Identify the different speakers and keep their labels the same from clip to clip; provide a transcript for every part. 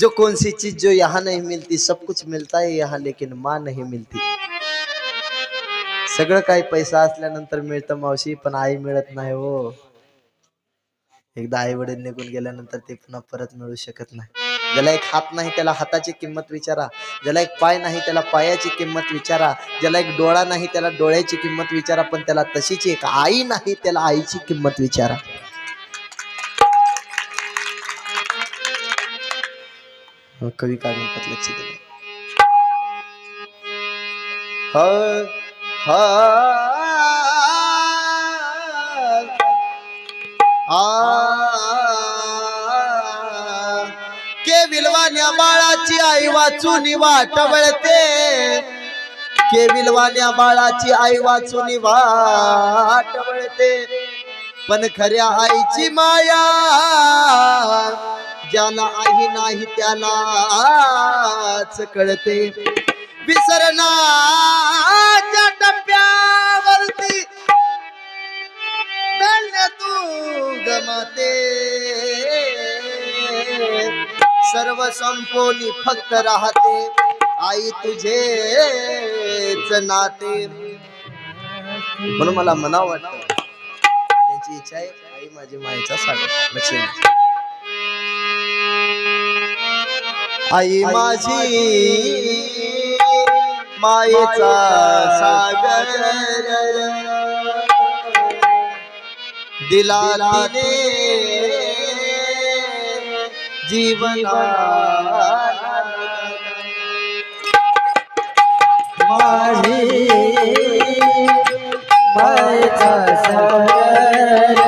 Speaker 1: जो कौन सी चीज जो यहाँ नहीं मिलती सब कुछ मिलता है यहाँ लेकिन माँ नहीं मिलती। सगळं काही पैसा असल्यानंतर मिळतं मावशी पण आई मिळत नाही हो. एकदा आई वडील निघून गेल्यानंतर ते पुन्हा परत मिळू शकत नाही. ज्याला एक हात नाही त्याला हाताची किंमत विचारा. ज्याला एक पाय नाही त्याला पायाची किंमत विचारा. ज्याला एक डोळा नाही त्याला डोळ्याची किंमत विचारा पण त्याला तशीची एक आई नाही त्याला आईची किंमत विचारा. कवी कागदपत्र लक्ष दिलं ह ह के विलवान्या बाळाची आई वाचून वाट वळते. के विलवान्या बाळाची आई वाचून वाट वळते. पण खऱ्या आईची माया ज्याला आई नाही त्यालाच कळते. विसरणाच्या टप्प्यावरती तू गमते. सर्व संपोनी फक्त राहते. आई तुझेच नाते. म्हणून मला मना वाटत. त्यांची इच्छा आहे आई माझी मायचा सागर. लक्ष आई माझी मायेचा सागर. दिला तिने जीवना
Speaker 2: माझी मायचा सागर.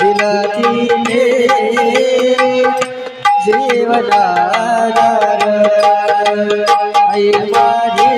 Speaker 2: दिला तिने जीवनाधार आई माझी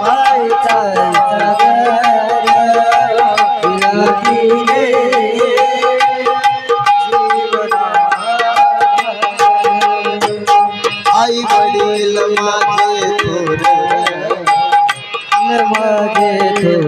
Speaker 2: मायचा सागर दिला तिने जीवनाधार
Speaker 1: आई वडील माझे थोर
Speaker 2: माझे थोर.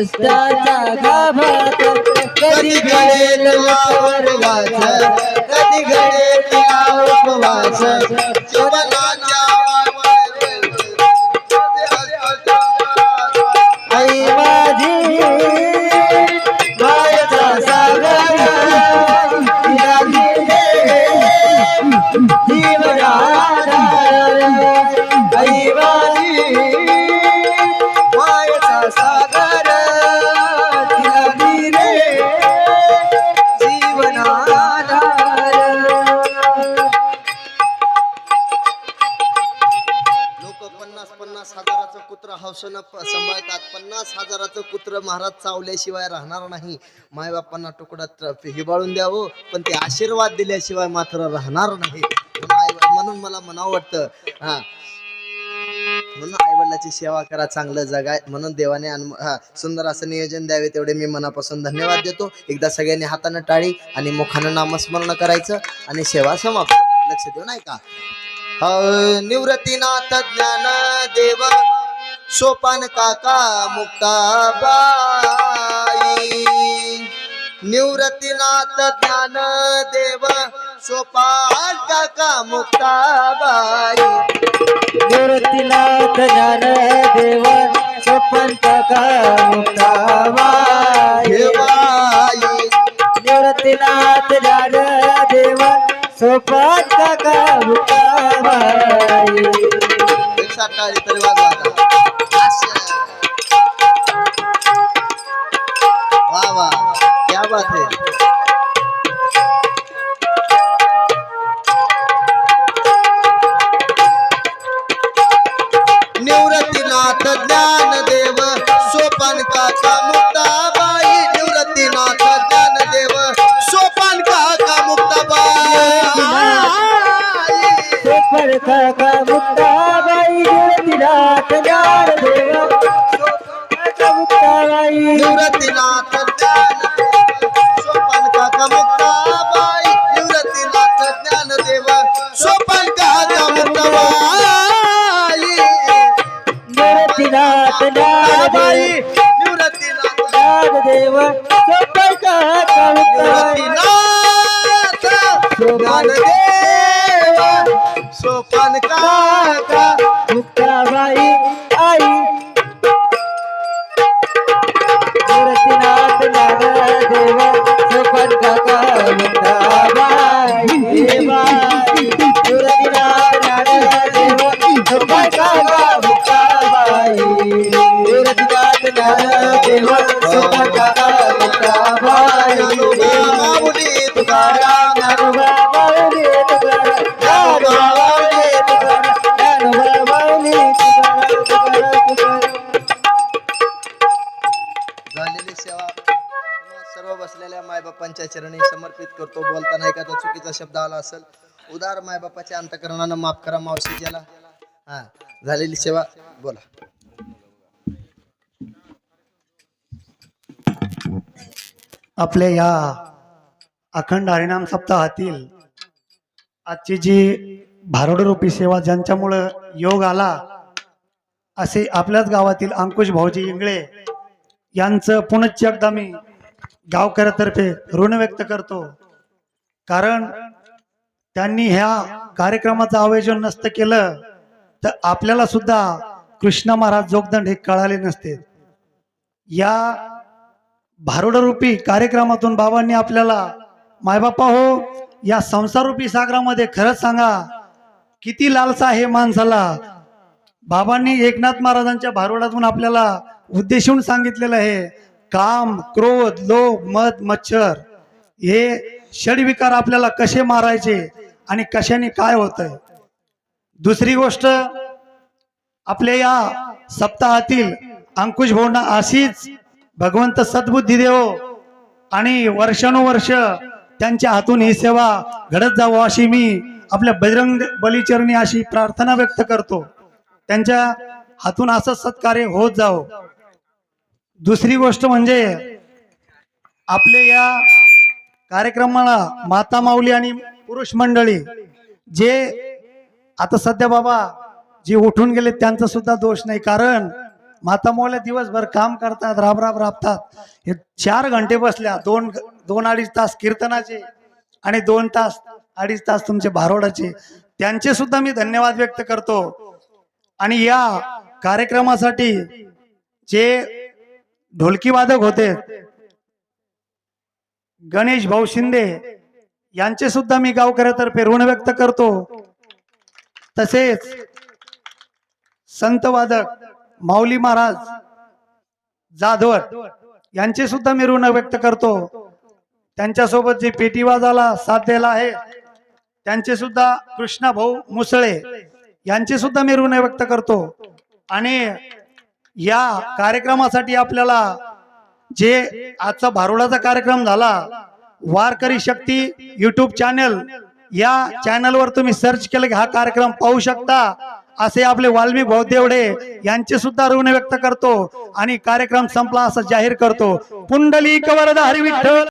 Speaker 2: कष्टाचा गाभात
Speaker 1: कधी घडेल वावर वाच कधी घडेल कुत्र सांभाळतात. पन्नास हजाराचं कुत्र महाराज चावल्याशिवाय राहणार नाही. मायबापांना तुकडा हिबाळून द्यावं पण ते आशीर्वाद दिल्याशिवाय मात्र राहणार नाही. म्हणून मला म्हणावं वाटतं. हा. म्हणून आईवडिलाची सेवा करा चांगलं जगाय. म्हणून देवाने हा, सुंदर असं नियोजन द्यावे तेवढे मी मनापासून धन्यवाद देतो. एकदा सगळ्यांनी हातानं टाळी आणि मुखानं नामस्मरण करायचं आणि सेवा समाप्त. लक्ष देऊ नाही का? निवृत्तीनाथ ज्ञान देवा सोपान काका मुक्ताबाई. निवृत्तीनाथ ज्ञान देव सोपान काका मुक्ताबाई.
Speaker 2: निवृत्तीनाथ ज्ञान देव सोपन काका मुक्ताबाई. निवृत्तीनाथ ज्ञान देव सोपन काका मुक्ताबाई.
Speaker 1: एक तरी सोपन काका मुक्ताबाई निवृत्तीनाथ
Speaker 2: ज्ञान देव. सोपन काका मुक्ताबाई
Speaker 1: निवृत्तीनाथ ज्ञानदेव सोपान काका मुक्ताबाई निवृत्तीनाथ ज्ञानदेव सोपान काका मुक्ताबाई
Speaker 2: निवृत्तीनाथ ज्ञान
Speaker 1: बाई
Speaker 2: देव
Speaker 1: निवृत्तीनाथ
Speaker 2: ज्ञान देव. सोपन काका मुक्ताबाई
Speaker 1: निवृत्तीनाथ ज्ञानदेव सोपान काका
Speaker 2: मुक्ताबाई आई। निवृत्तीनाथ ज्ञानदेव सोपन काका मुक्ताबाई बाई निवृत्तीनाथ ज्ञानदेव सोपन काका मुक्ताबाई निवृत्तीनाथ ज्ञानदेव
Speaker 1: एखादा शब्द आला असेल. उदार मायबापाच्या अंतकरणानं माफ करा मावशी ज्याला. हा झालेली सेवा बोला.
Speaker 3: आपल्या या अखंड हरिनाम सप्ताहातील आजची जी भारोडरूपी सेवा ज्यांच्यामुळं योग आला असे आपल्याच गावातील अंकुश भाऊजी इंगळे यांचं पुनश्च एकदा मी गावकऱ्यातर्फे ऋण व्यक्त करतो. कारण त्यांनी ह्या कार्यक्रमाचं आयोजन नसतं केलं तर आपल्याला सुद्धा कृष्ण महाराज जोगदंड हे कळाले नसते. या भारुडरूपी कार्यक्रमातून बाबांनी आपल्याला मायबापा हो या संसारूपी सागरामध्ये खरंच सांगा किती लालसा आहे माणसाला. बाबांनी एकनाथ महाराजांच्या भारुडातून आपल्याला उद्देशून सांगितलेलं आहे काम क्रोध लोभ मध मच्छर हे षडविकार आपल्याला कसे मारायचे आणि कशाने काय होतंय? दुसरी गोष्ट आपल्या या सप्ताहातील अंकुश भाऊंना अशीच भगवंत सद्बुद्धी देव आणि वर्षानुवर्ष त्यांच्या हातून ही सेवा घडत जावं अशी मी आपल्या बजरंग बलिचरणी अशी प्रार्थना व्यक्त करतो. त्यांच्या हातून असं सत्कार्य होत जावं. दुसरी गोष्ट म्हणजे आपले या कार्यक्रमाला माता माऊली आणि पुरुष मंडळी जे आता सध्या बाबा जे उठून गेले त्यांचा सुद्धा दोष नाही. कारण माता माऊल्या दिवसभर काम करतात राब राब राबतात. हे चार घंटे बसल्या दोन दोन अडीच तास कीर्तनाचे आणि दोन तास अडीच तास तुमचे भारोडाचे. त्यांचे सुद्धा मी धन्यवाद व्यक्त करतो. आणि या कार्यक्रमासाठी जे ढोलकी वादक होते गणेश भाऊ शिंदे यांचे सुद्धा मी गावकऱ्यातर्फे ऋण व्यक्त करतो. तसेच संतवादक माऊली महाराज जाधवर यांचे सुद्धा मी ऋण व्यक्त करतो. त्यांच्यासोबत जे पेटीवाजाला साथ दिला आहे त्यांचे सुद्धा कृष्णा भाऊ मुसळे यांचे सुद्धा मी ऋण व्यक्त करतो. आणि या कार्यक्रमासाठी आपल्याला जे आजचा भारुडाचा कार्यक्रम झाला वारकरी शक्ती युट्यूब चॅनल या चॅनलवर तुम्ही सर्च केलं की हा कार्यक्रम पाहू शकता असे आपले वाल्मी भाऊदेवडे यांचे सुद्धा ऋण व्यक्त करतो आणि कार्यक्रम संपला असं जाहीर करतो. पुंडलिक वरद हरी विठ्ठल!